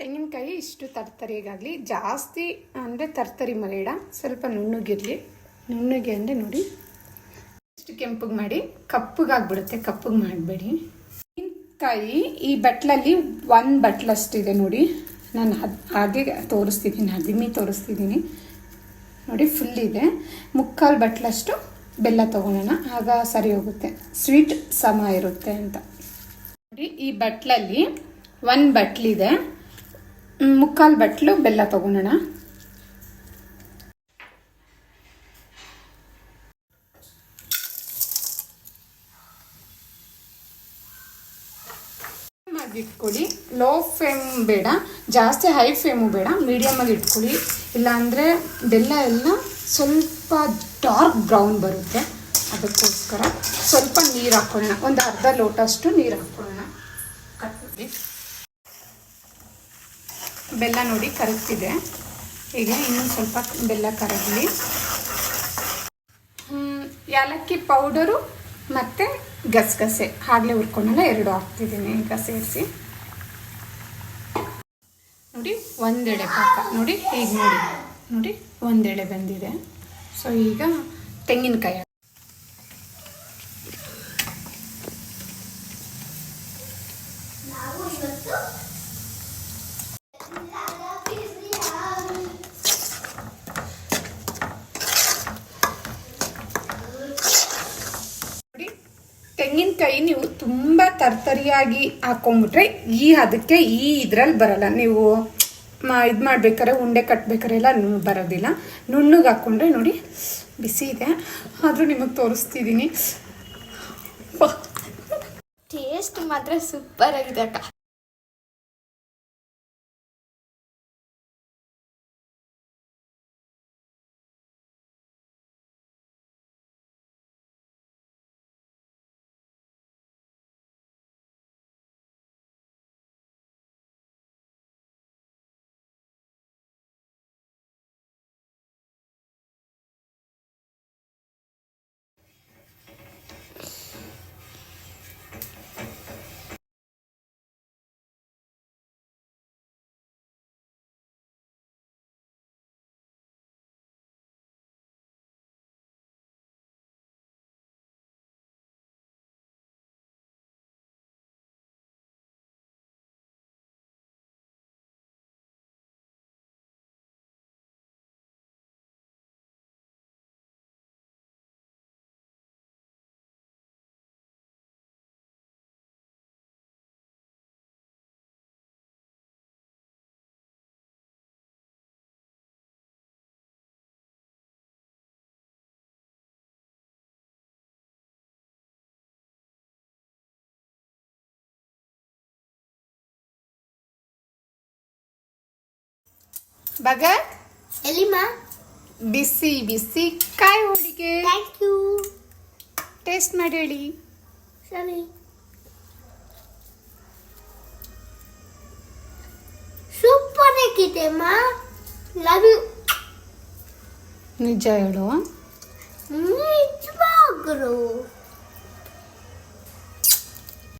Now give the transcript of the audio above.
ತೆಂಗಿನಕಾಯಿ ಇಷ್ಟು ತರ್ತರಿಗಾಗಲಿ ಜಾಸ್ತಿ ಅಂದರೆ ತರ್ತರಿ ಮರೇಡ. ಸ್ವಲ್ಪ ನುಣ್ಣುಗಿರಲಿ. ನುಣ್ಣುಗೆ ಅಂದರೆ ನೋಡಿ. ಇಷ್ಟು ಕೆಂಪಗೆ ಮಾಡಿ ಕಪ್ಪಗಾಗ್ಬಿಡುತ್ತೆ ಕಪ್ಪಗೆ ಮಾಡಬೇಡಿ. ತೆಂಗಿನಕಾಯಿ ಈ ಬಟ್ಲಲ್ಲಿ ಒಂದು ಬಟ್ಲಷ್ಟಿದೆ ನೋಡಿ. ನಾನು ಹದ್ ಹಾಗೆ ತೋರಿಸ್ತಿದ್ದೀನಿ ಹದಿಮಿ ತೋರಿಸ್ತಿದ್ದೀನಿ ನೋಡಿ ಫುಲ್ ಇದೆ. ಮುಕ್ಕಾಲು ಬಟ್ಲಷ್ಟು ಬೆಲ್ಲ ತೊಗೊಳೋಣ. ಆಗ ಸರಿ ಹೋಗುತ್ತೆ. ಸ್ವೀಟ್ ಸಮ ಇರುತ್ತೆ ಅಂತ. ನೋಡಿ, ಈ ಬಟ್ಲಲ್ಲಿ ಒಂದು ಬಟ್ಲಿದೆ. ಮುಕ್ಕಾಲು ಬಟ್ಲು, ಬೆಲ್ಲ ತಗೊಳೋಣ ಇಟ್ಕೊಳ್ಳಿ. ಲೋ ಫ್ಲೇಮ್ ಬೇಡ, ಜಾಸ್ತಿ ಹೈ ಫ್ಲೇಮು ಬೇಡ ಮೀಡಿಯಮಾಗಿ ಇಟ್ಕೊಳ್ಳಿ. ಇಲ್ಲಾಂದರೆ ಬೆಲ್ಲ ಎಲ್ಲ ಸ್ವಲ್ಪ ಡಾರ್ಕ್ ಬ್ರೌನ್ ಬರುತ್ತೆ. ಅದಕ್ಕೋಸ್ಕರ ಸ್ವಲ್ಪ ನೀರು ಹಾಕ್ಕೊಳ್ಳೋಣ. ಒಂದು ಅರ್ಧ ಲೋಟಷ್ಟು ನೀರು ಹಾಕ್ಕೊಳ್ಳೋಣ. ಕಟ್ ಮಾಡಿ. ಬೆಲ್ಲ ನೋಡಿ ಕರಗ್ತಿದೆ. ಹೀಗೆ ಇನ್ನೊಂದು ಸ್ವಲ್ಪ ಬೆಲ್ಲ ಕರಗಲಿ. ಏಲಕ್ಕಿ ಪೌಡರು ಮತ್ತು ಗಸಗಸೆ. ಆಗಲೇ ಹುರ್ಕೊಂಡಲ್ಲ ಎರಡು ಹಾಕ್ತಿದ್ದೀನಿ. ಈಗ ಸೇರಿಸಿ. ನೋಡಿ ಒಂದೆಡೆ ಪಾಕ. ನೋಡಿ ಈಗ ನೋಡಿ. ನೋಡಿ, ಒಂದೆಳೆ ಬಂದಿದೆ. ಸೊ ಈಗ ತೆಂಗಿನಕಾಯಿ ಹಾಕ್- ನೋಡಿ ತೆಂಗಿನಕಾಯಿ ನೀವು ತುಂಬ ತರ್ತರಿಯಾಗಿ ಹಾಕೊಂಡ್ಬಿಟ್ರೆ ಈ ಅದಕ್ಕೆ ಈ ಇದ್ರಲ್ಲಿ ಬರಲ್ಲ. ನೀವು ಇದು ಮಾಡ್ಬೇಕಾರೆ ಉಂಡೆ ಕಟ್ಬೇಕಾರೆ ಎಲ್ಲ ನು- ಬರೋದಿಲ್ಲ. ನುಣ್ಣಗೆ ಹಾಕ್ಕೊಂಡ್ರೆ ನೋಡಿ ಬಿಸಿ ಇದೆ. ಆದರೂ ನಿಮಗೆ ತೋರಿಸ್ತಿದ್ದೀನಿ ಟೇಸ್ಟ್ ಮಾತ್ರ ಸೂಪರ್ ಆಗಿದೆ ಅಕ್ಕ. ಭಗತ್ ಎಲ್ಲಿಮ್ಮ ಬಿಸಿ ಬಿಸಿ ಕಾಯಿ ಹೋಳಿಗೆ ಥ್ಯಾಂಕ್ ಯು ಟೇಸ್ಟ್ ಮಾಡಿ ಹೇಳಿ ಸರಿ ಸೂಪರ್ ಆಗಿದೆ ಅಮ್ಮ ಲವ್ ಯು ನಿಜ ಹೇಳು ನಿಜವಾಗ್ರು